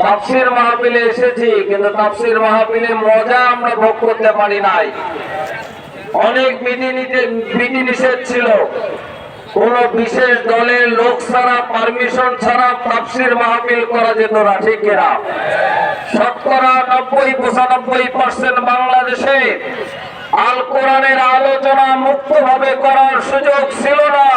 তাফসির মাহফিলে এসেছি, কিন্তু তাফসির মাহফিলে মজা আমরা ভোগ করতে পারি নাই। অনেক বিধি নিষেধ ছিল। কোন বিশেষ দলের লোক ছাড়া, পারমিশন ছাড়া তাফসির মাহফিল করা যেত না, ঠিক কিনা শতকরা নব্বই, পঁচানব্বই পার্সেন্ট বাংলাদেশে আল কোরআনের আলোচনা মুক্তভাবে করার সুযোগ ছিল না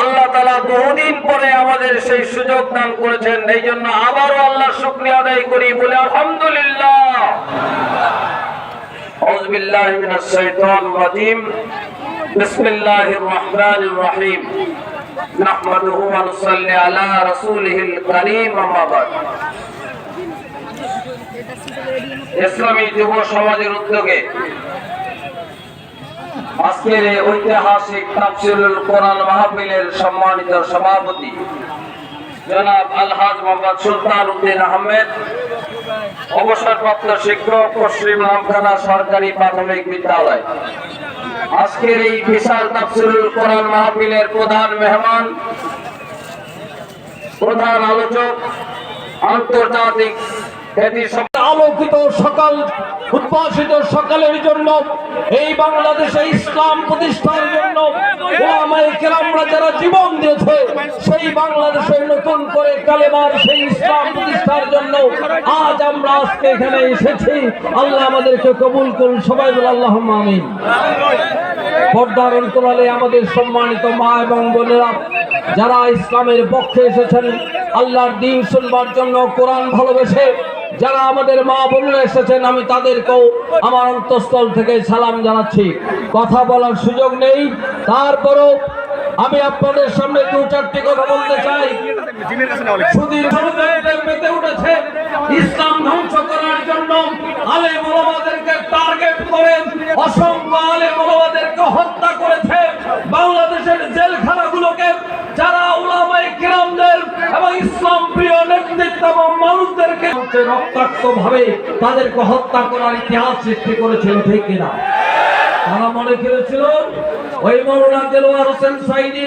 আল্লাহ তালা বহুদিন পরে আমাদের সেই সুযোগ দান করেছেন এই জন্য আবারও আল্লাহ শুক্রিয়া আদায় করি বলে আলহামদুলিল্লাহ أعوذ بالله من الشيطان الرجيم بسم الله الرحمن الرحيم نحمده ونصلي على رسوله الكريم أما بعد ইসলামী যুব সমাজের উদ্যোগে আজকের ঐতিহাসিক তাফসিরুল কোরআন মাহফিলের সম্মানিত সভাপতি জনাব আলহাজ মোহাম্মদ সুলতান উদ্দিন আহমেদ, অবসরপ্রাপ্ত শিক্ষক, পশ্চিম নামখানা সরকারি প্রাথমিক বিদ্যালয়। আজকের এই বিশাল তাফসিরুল কোরআন মাহফিলের প্রধান মেহমান, প্রধান আলোচক, আন্তর্জাতিক খ্যাতি আলোকিত সকাল, উদ্ভাসিত সকালের জন্য এই বাংলাদেশে ইসলাম প্রতিষ্ঠার জন্য কেরামরা যারা জীবন দিয়েছে, সেই বাংলাদেশে নতুন করে কালেমার সেই ইসলাম প্রতিষ্ঠার জন্য আজ আমরা আজকে এখানে এসেছি। আল্লাহ আমাদেরকে কবুল করুন, সবাই বলে আল্লাহ আমিন। পর্দার অন্তরালে আমাদের সম্মানিত মা এবং বোনেরা, যারা ইসলামের পক্ষে এসেছেন, আল্লাহর দিন শুনবার জন্য কোরআন ভালোবেসে যারা আমাদের মা বোনেরা এসেছেন, আমি তাদেরকেও আমার অন্তঃস্থল থেকে সালাম জানাচ্ছি। কথা বলার সুযোগ নেই। তারপরও আমি আপনাদের সামনে দু চারটি কথা বলতে চাই। ইসলাম ধ্বংস করার জন্য আলে টার্গেট করে, অসংখ্য আলে হত্যা করেছে। বাংলাদেশের জেলখানাগুলোকে যারা উলামায়ে কিরামদের এবং ইসলাম প্রিয় এবং মানুষদেরকে রক্তাক্ত ভাবে তাদেরকে হত্যা করার ইতিহাস সৃষ্টি করেছিল, ঠিক কিনা? তারা মনে করেছিল, ওই দেলোয়ার হোসেন সাইদি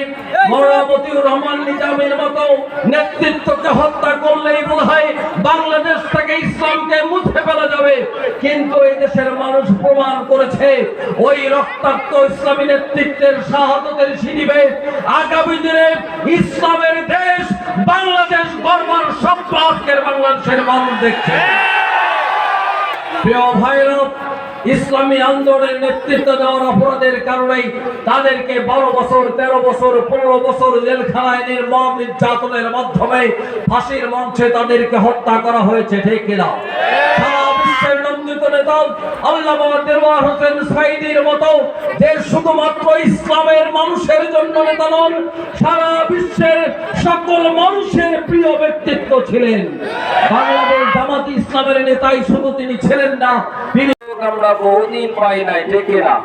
মতিউর রহমান নিজামের মতো নেতৃত্বকে হত্যা করলেই বোধ হয় বাংলাদেশ থেকে ইসলামকে মুছে ফেলা যাবে। কিন্তু এই দেশের মানুষ প্রমাণ করেছে, ওই রক্তাক্ত ইসলামী নেতৃত্বের শাহাদতের সিঁড়িবে আগামী দিনে ইসলামের দেশ বাংলাদেশ গর্বার সব আজকের বাংলাদেশের মানুষ দেখছে। প্রিয় ভাইরা, ইসলামী আন্দোলনের নেতৃত্ব দেওয়ার অপরাধের কারণেই তাদেরকে বারো বছর, তেরো বছর, পনেরো বছর জেলখানায় নির্মম নির্যাতনের মাধ্যমে ফাঁসির মঞ্চে তাদেরকে হত্যা করা হয়েছে, ঠিক কিনা? সারা বিশ্বের নন্দিত নেতা, আল্লামা দেওয়ার হোসেন সাইদির মতো যে শুধুমাত্র ইসলামের মানুষের জন্য নেতা নন, সারা বিশ্বের সকল মানুষের প্রিয় ব্যক্তিত্ব ছিলেন। বাংলাদেশ জামাতি ইসলামের নেতাই শুধু তিনি ছিলেন না তিনি আমরা বহুদিন পাই নাই ডেকে না